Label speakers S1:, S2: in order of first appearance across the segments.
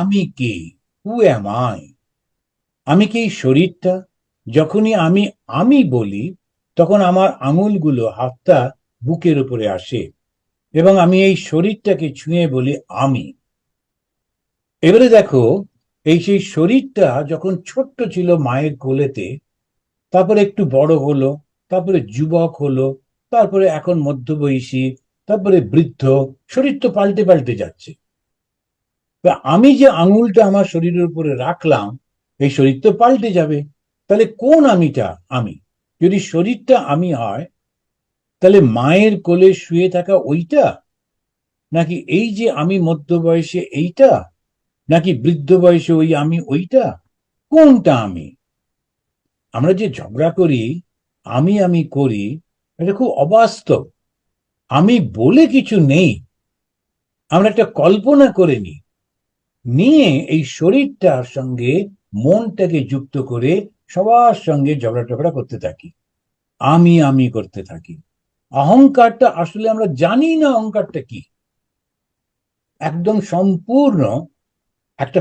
S1: আমি কে? Who am I আমি কি এই শরীরটা? যখনই আমি আমি বলি, তখন আমার আঙুলগুলো হাতটা বুকের উপরে আসে এবং আমি এই শরীরটাকে ছুঁয়ে বলি আমি। এবারে দেখো, এই সেই শরীরটা যখন ছোট্ট ছিল মায়ের কোলেতে, তারপরে একটু বড় হলো, তারপরে যুবক হলো, তারপরে এখন মধ্যবয়সী, তারপরে বৃদ্ধ, শরীর তো পাল্টে পাল্টে যাচ্ছে। আমি যে আঙুলটা আমার শরীরের উপরে রাখলাম, এই শরীর তো পাল্টে যাবে। তাহলে কোন আমিটা আমি? যদি শরীরটা আমি হয়, তাহলে মায়ের কোলে শুয়ে থাকা ওইটা? নাকি এই যে আমি মধ্য বয়সে এইটা? নাকি বৃদ্ধ বয়সে ওই আমি ওইটা? কোনটা আমি? আমরা যে ঝগড়া করি, আমি আমি করি, এটা খুব অবাস্তব। আমি বলে কিছু নেই। আমরা একটা কল্পনা করে নিই। নিয়ে এই শরীরটার সঙ্গে মনটাকে যুক্ত করে সবার সঙ্গে ঝগড়া টগড়া করতে থাকি। আমি আমি করতে থাকি। অহংকারটা আসলে আমরা জানি না অহংকারটা কি। একদম সম্পূর্ণ একটা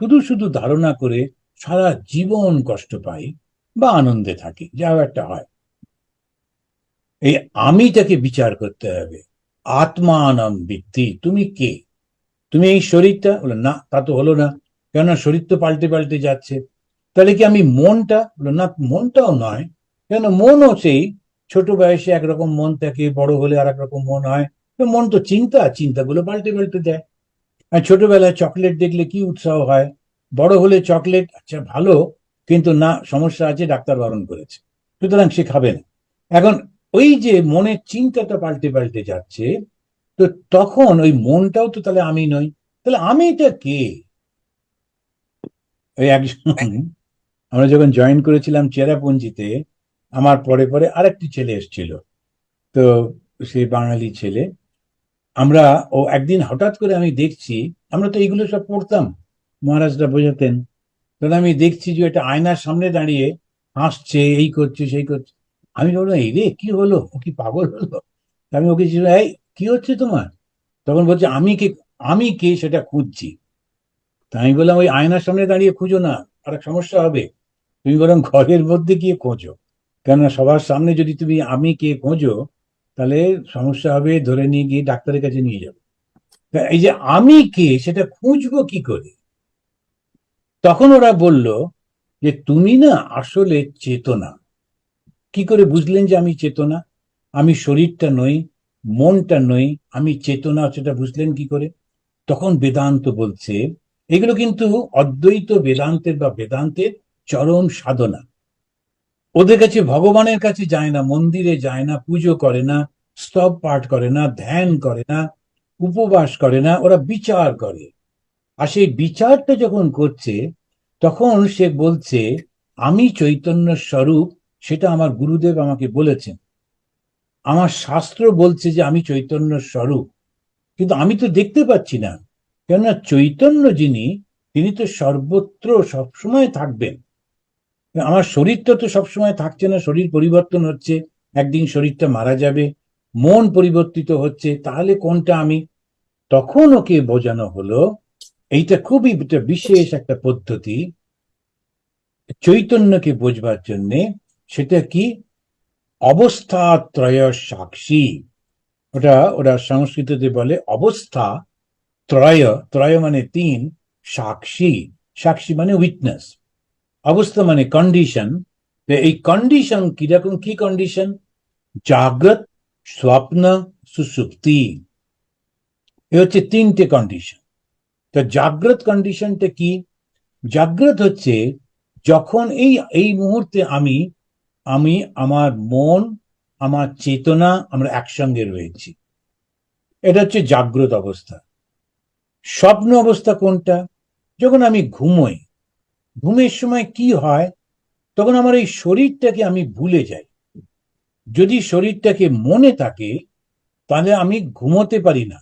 S1: শুধু শুধু ধারণা করে সারা জীবন কষ্ট পাই বা আনন্দে থাকি, যা একটা হয়। এই আমিটাকে বিচার করতে হবে। আত্মানম বৃত্তি তুমি কে? তুমি এই শরীরটা? বলে, না, তা তো হলো না। কেননা শরীর তো পাল্টে পাল্টে যাচ্ছে। তাহলে কি আমি মনটা? বলে, না, মনটাও নয়। কেন মনও সেই ছোট বয়সে একরকম মন থাকে, বড় হলে আর রকম মন হয়। মন তো চিন্তা, চিন্তাগুলো পাল্টে পাল্টে দেয় আর ছোটবেলায় চকলেট দেখলে কি উৎসাহ হয়? বড় হলে চকলেট আচ্ছা ভালো, কিন্তু না, সমস্যা আছে, ডাক্তার বারণ করেছে। সুতরাং সে খাবে না। এখন ওই যে মনের চিন্তাটা পাল্টে পাল্টে যাচ্ছে তো তখন ওই মনটাও তো তাহলে আমি নই। তাহলে আমিটা কে? ওই একজন আমরা যখন জয়েন করেছিলাম চেরাপুঞ্জিতে, আমার পরে পরে আরেকটি ছেলে এসেছিল। তো সে বাঙালি ছেলে। আমরা ও একদিন হঠাৎ করে আমি দেখছি, আমরা তো এইগুলো সব পড়তাম, মহারাজরা বোঝাতেন। তখন আমি দেখছি যে এটা আয়নার সামনে দাঁড়িয়ে হাসছে, এই করছে, সেই করছে। আমি বললাম, এই রে, কি হলো? ও কি পাগল হলো? আমি ওকে ছিল এই কি হচ্ছে তোমার? তখন বলছে, আমি কে আমি কে সেটা খুঁজছি। তা আমি বললাম, ওই আয়নার সামনে দাঁড়িয়ে খুঁজো না, আর সমস্যা হবে। তুমি বরং ঘরের মধ্যে গিয়ে খোঁজো। কেননা সবার সামনে যদি তুমি আমি কে খোঁজো, তাহলে সমস্যা হবে, ধরে নিয়ে গিয়ে ডাক্তারের কাছে নিয়ে যাবে। এই যে আমি কে সেটা খুঁজবো কি করে? তখন ওরা বলল যে, তুমি না আসলে চেতনা। কি করে বুঝলেন যে আমি চেতনা? আমি শরীরটা নই মনটা নই আমি চেতনা সেটা বুঝলেন কি করে? তখন বেদান্ত বলছে, এগুলো কিন্তু অদ্বৈত বেদান্তের বা বেদান্তের চরম সাধনা। ওদের কাছে ভগবানের কাছে যায় না, মন্দিরে যায় না, পুজো করে না, স্তব পাঠ করে না, ধ্যান করে না, উপবাস করে না, ওরা বিচার করে। আর সেই বিচারটা যখন করছে, তখন সে বলছে, আমি চৈতন্য স্বরূপ, সেটা আমার গুরুদেব আমাকে বলেছেন। আমার শাস্ত্র বলছে যে আমি চৈতন্য স্বরূপ, কিন্তু আমি তো দেখতে পাচ্ছি না। কেননা চৈতন্য যিনি, তিনি তো সর্বত্র সবসময় থাকবেন। আমার শরীরটা তো সবসময় থাকছে না, শরীর পরিবর্তন হচ্ছে, একদিন শরীরটা মারা যাবে, মন পরিবর্তিত হচ্ছে, তাহলে কোনটা আমি? তখন ওকে বোঝানো হলো, এইটা খুবই বিশেষ একটা পদ্ধতি। চৈতন্যকে বোঝবার জন্যে সেটা কি? অবস্থাত্রয় সাক্ষী ওটা ওরা সংস্কৃততে বলে অবস্থা, ত্রয় ত্রয় মানে তিন, সাক্ষী সাক্ষী মানে উইটনেস অবস্থা মানে কন্ডিশন এই কন্ডিশন কীরকম, কি কন্ডিশন জাগ্রত স্বপ্ন, সুসুপ্তি। এ হচ্ছে তিনটে কন্ডিশন তো জাগ্রত কন্ডিশনটা কি? জাগ্রত হচ্ছে যখন এই এই মুহূর্তে আমি আমি, আমার মন, আমার চেতনা, আমরা একসঙ্গে রয়েছি। এটা হচ্ছে জাগ্রত অবস্থা। স্বপ্ন অবস্থা কোনটা? যখন আমি ঘুমোই, ঘুমের সময় কি হয়? তখন আমার এই শরীরটাকে আমি ভুলে যাই। যদি শরীরটাকে মনে থাকে, তাহলে আমি ঘুমোতে পারি না।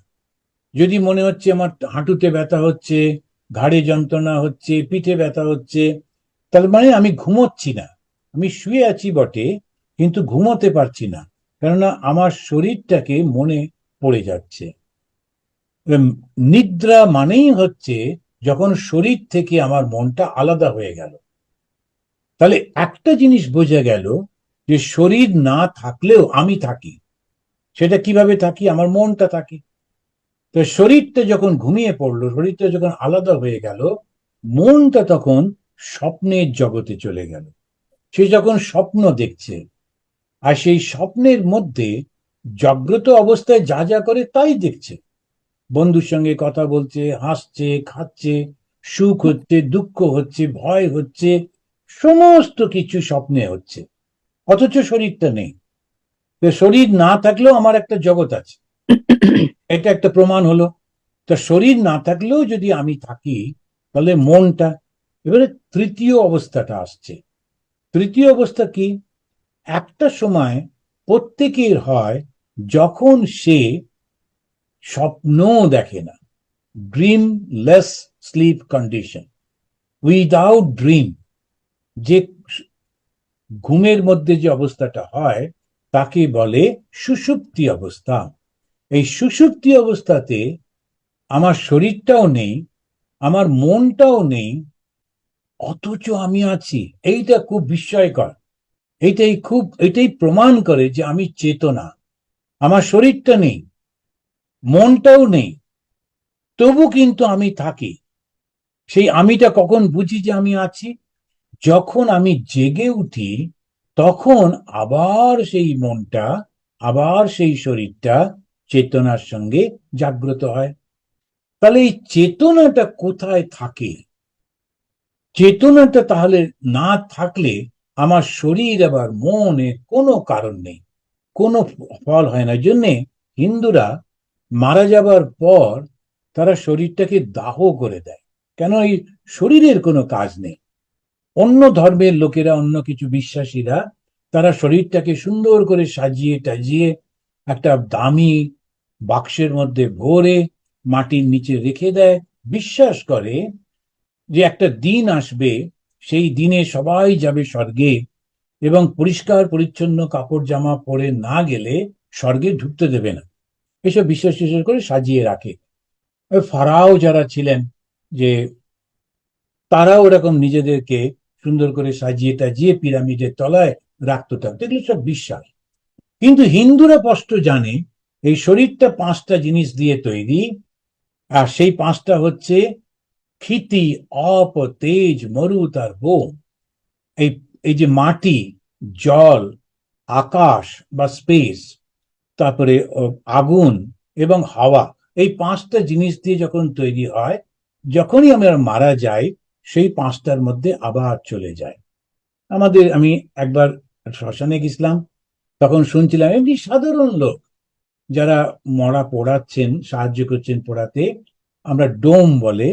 S1: যদি মনে হচ্ছে আমার হাঁটুতে ব্যথা হচ্ছে, ঘাড়ে যন্ত্রণা হচ্ছে, পিঠে ব্যথা হচ্ছে, তাহলে মানে আমি ঘুমোচ্ছি না। আমি শুয়ে আছি বটে, কিন্তু ঘুমোতে পারছি না, কেননা আমার শরীরটাকে মনে পড়ে যাচ্ছে। নিদ্রা মানেই হচ্ছে যখন শরীর থেকে আমার মনটা আলাদা হয়ে গেল। তাহলে একটা জিনিস বোঝা গেল যে শরীর না থাকলেও আমি থাকি। সেটা কীভাবে থাকি? আমার মনটা থাকি। তো শরীরটা যখন ঘুমিয়ে পড়ল, শরীরটা যখন আলাদা হয়ে গেল, মনটা তখন স্বপ্নের জগতে চলে গেল। সে যখন স্বপ্ন দেখছে, আর সেই স্বপ্নের মধ্যে জাগ্রত অবস্থায় যা যা করে তাই দেখছে। বন্ধুর সঙ্গে কথা বলছে, হাসছে, খাচ্ছে, সুখ হচ্ছে, দুঃখ হচ্ছে, ভয় হচ্ছে, সমস্ত কিছু স্বপ্নে হচ্ছে। অথচ শরীরটা নেই। শরীর না থাকলেও আমার একটা জগৎ আছে। এটা একটা প্রমাণ হলো। তা শরীর না থাকলেও যদি আমি থাকি, তাহলে মনটা, এবারে তৃতীয় অবস্থাটা আসছে। তৃতীয় অবস্থা কি? একটা সময় প্রত্যেকের হয় যখন সে স্বপ্ন দেখে না। Dreamless sleep condition without dream যে ঘুমের মধ্যে যে অবস্থাটা হয়, তাকে বলে সুষুপ্তি অবস্থা। এই সুষুপ্তি অবস্থাতে আমার শরীরটাও নেই, আমার মনটাও নেই অথচ আমি আছি। এইটা খুব বিস্ময়কর। এইটাই খুব এটাই প্রমাণ করে যে আমি চেতনা। আমার শরীরটা নেই, মনটাও নেই, তবু কিন্তু আমি থাকি। সেই আমিটা কখন বুঝি যে আমি আছি? যখন আমি জেগে উঠি, তখন আবার সেই মনটা, আবার সেই শরীরটা চেতনার সঙ্গে জাগ্রত হয়। তাহলে এই চেতনাটা কোথায় থাকে? চেতনাটা তাহলে না থাকলে আমার শরীর আবার মনের কোনো কারণ নেই। কোনো ফল হয় না। জন্যে হিন্দুরা মারা যাবার পর তারা শরীরটাকে দাহ করে দেয়। কেন? এই শরীরের কোনো কাজ নেই। অন্য ধর্মের লোকেরা, অন্য কিছু বিশ্বাসীরা তারা শরীরটাকে সুন্দর করে সাজিয়ে টাজিয়ে একটা দামি বাক্সের মধ্যে ভরে মাটির নিচে রেখে দেয়। বিশ্বাস করে যে একটা দিন আসবে, সেই দিনে সবাই যাবে স্বর্গে এবং পরিষ্কার, পরিচ্ছন্ন কাপড় জামা পরে না গেলে স্বর্গে ঢুকতে দেবে না। এসব বিশ্বাস টিশ্বাস করে সাজিয়ে রাখে। ফারাও যারা ছিলেন, যে তারা ওরকম নিজেদেরকে সুন্দর করে সাজিয়ে টাজিয়ে পিরামিডের তলায় রাখতো থাকতো এগুলো সব বিশ্বাস। কিন্তু হিন্দুরা স্পষ্ট জানে, এই শরীরটা পাঁচটা জিনিস দিয়ে তৈরি, আর সেই পাঁচটা হচ্ছে ক্ষিতি অপ তেজ মরুত আর বোম এই এই যে মাটি জল আকাশ বা স্পেস তারপরে আগুন এবং হাওয়া এই পাঁচটা জিনিস দিয়ে যখন তৈরি হয় যখনই আমরা মারা যাই সেই পাঁচটার মধ্যে আবার চলে যায় আমাদের আমি একবার শ্মশানে গেছিলাম তখন শুনছিলাম এমনি সাধারণ লোক যারা মরা পড়াচ্ছেন সাহায্য করছেন পড়াতে আমরা ডোম বলে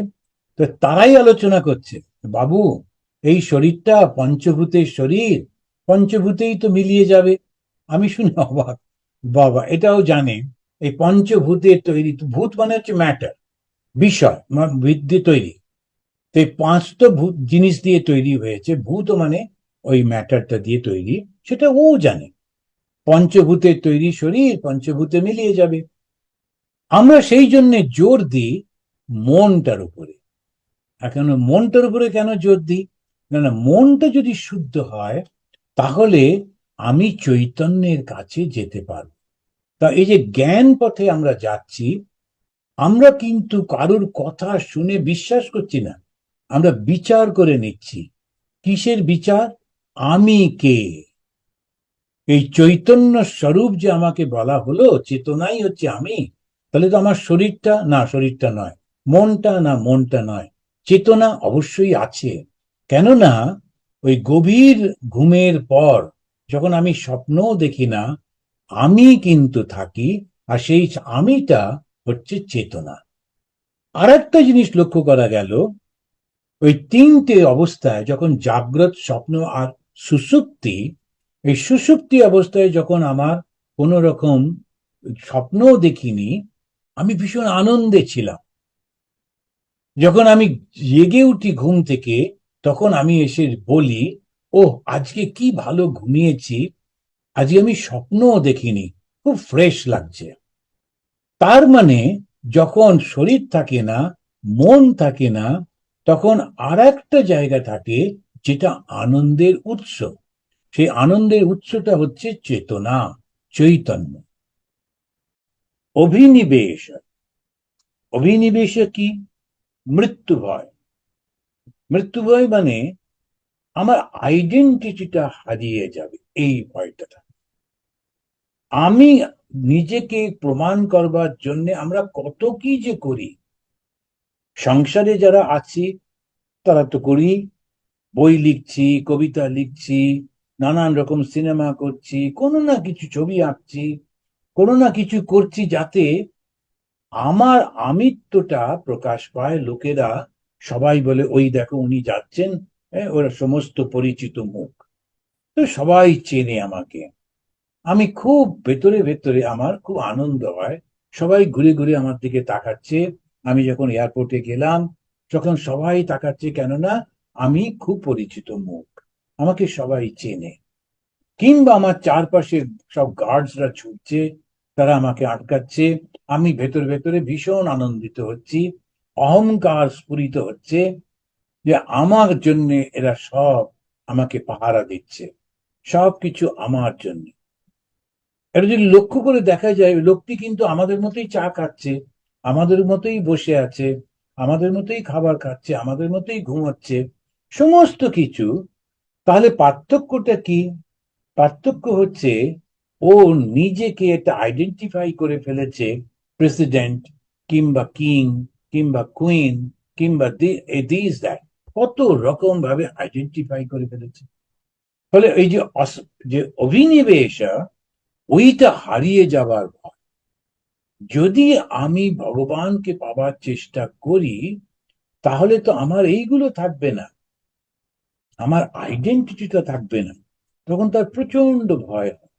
S1: তারাই আলোচনা করছে। বাবু, এই শরীরটা পঞ্চভূতের শরীর, পঞ্চভূতেই তো মিলিয়ে যাবে। আমি শুনে অবাক। বাবা, এটাও জানে। এই পঞ্চভূতের তৈরি, ভূত মানে হচ্ছে ম্যাটার বিষয় বৃদ্ধি তৈরি। তো এই পাঁচটা ভূত, জিনিস দিয়ে তৈরি হয়েছে। ভূত মানে ওই ম্যাটারটা দিয়ে তৈরি, সেটা ও জানে। পঞ্চভূতের তৈরি শরীর, পঞ্চভূতে মিলিয়ে যাবে। আমরা সেই জন্য জোর দিই মনটার উপরে। এখন মনটার উপরে কেন জোর দিই? না মনটা যদি শুদ্ধ হয়, তাহলে আমি চৈতন্যের কাছে যেতে পারব। তা এই যে জ্ঞান পথে আমরা যাচ্ছি, আমরা কিন্তু কারুর কথা শুনে বিশ্বাস করছি না। আমরা বিচার করে নিচ্ছি। কিসের বিচার? আমি কে? এই চৈতন্য স্বরূপ যে আমাকে বলা হলো, চেতনাই হচ্ছে আমি। তাহলে তো আমার শরীরটা, না, শরীরটা নয়। মনটা না, মনটা নয়। চেতনা অবশ্যই আছে। কেননা, ওই গভীর ঘুমের পর যখন আমি স্বপ্নও দেখি না, আমি কিন্তু থাকি আর সেই আমিটা হচ্ছে চেতনা। আর একটা জিনিস লক্ষ্য করা গেল, ওই তিনটে অবস্থায় যখন জাগ্রত স্বপ্ন আর সুসুপ্তি, এই সুসুপ্তি অবস্থায় যখন আমার কোনো রকম স্বপ্নও দেখিনি, আমি ভীষণ আনন্দে ছিলাম। যখন আমি জেগে উঠি ঘুম থেকে, তখন আমি এসে বলি ও আজকে কি ভালো ঘুমিয়েছি। আজকে আমি স্বপ্নও দেখিনি, খুব ফ্রেশ লাগছে। তার মানে যখন শরীর থাকে না, মন থাকে না, তখন আর একটা জায়গা থাকে, যেটা আনন্দের উৎস। সেই আনন্দের উৎসটা হচ্ছে চেতনা, চৈতন্য। অভিনিবেশ। অভিনিবেশ কি? মৃত্যু ভয় মৃত্যু ভয় মানে আমার আইডেন্টিটিটা হারিয়ে যাবে, এই ভয়টা। আমি নিজেকে প্রমাণ করবার জন্য আমরা কত কি যে করি। সংসারে যারা আছি, তারা তো করি। বই লিখছি, কবিতা লিখছি, নানান রকম সিনেমা করছি, কোনো না কিছু ছবি আঁকছি, কোনো না কিছু করছি যাতে আমার আমিত্বটা প্রকাশ পায় লোকেরা সবাই বলে ওই দেখো উনি যাচ্ছেন হ্যাঁ, ওরা সমস্ত পরিচিত মুখ। তো সবাই চেনে আমাকে। আমি খুব ভেতরে ভেতরে আমার খুব আনন্দ হয়। সবাই ঘুরে ঘুরে আমার দিকে তাকাচ্ছে। আমি যখন এয়ারপোর্টে গেলাম তখন সবাই তাকাচ্ছে কেননা আমি খুব পরিচিত মুখ। আমাকে সবাই চেনে। কিংবা আমার চারপাশে সব গার্ডসরা ছুটছে তারা আমাকে আটকাচ্ছে। আমি ভেতর, ভেতরে ভীষণ আনন্দিত হচ্ছি। অহংকার স্ফুরিত হচ্ছে যে আমার জন্য এরা সব আমাকে পাহারা দিচ্ছে। সব কিছু আমার জন্য। এটা যদি লক্ষ্য করে দেখা যায় লোকটি কিন্তু আমাদের মতোই চা খাচ্ছে, আমাদের মতোই বসে আছে, আমাদের মতোই খাবার খাচ্ছে, আমাদের মতোই ঘুমাচ্ছে, সমস্ত কিছু। তাহলে পার্থক্যটা কি? পার্থক্য হচ্ছে ও নিজেকে একটা আইডেন্টিফাই করে ফেলেছে প্রেসিডেন্ট কিংবা কিং কিংবা কুইন কিংবা দিস দ্যাট কত রকম ভাবে আইডেন্টিফাই করে ফেলেছে। ফলে এই যে যে অভিনিবেশ, ওইটা হারিয়ে যাবার ভয়। যদি আমি ভগবানকে পাবার চেষ্টা করি, তাহলে তো আমার এইগুলো থাকবে না। আমার আইডেন্টিটিটা থাকবে না। তখন তার প্রচণ্ড ভয় হয়।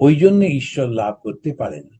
S1: ওই জন্য ঈশ্বর লাভ করতে পারেন।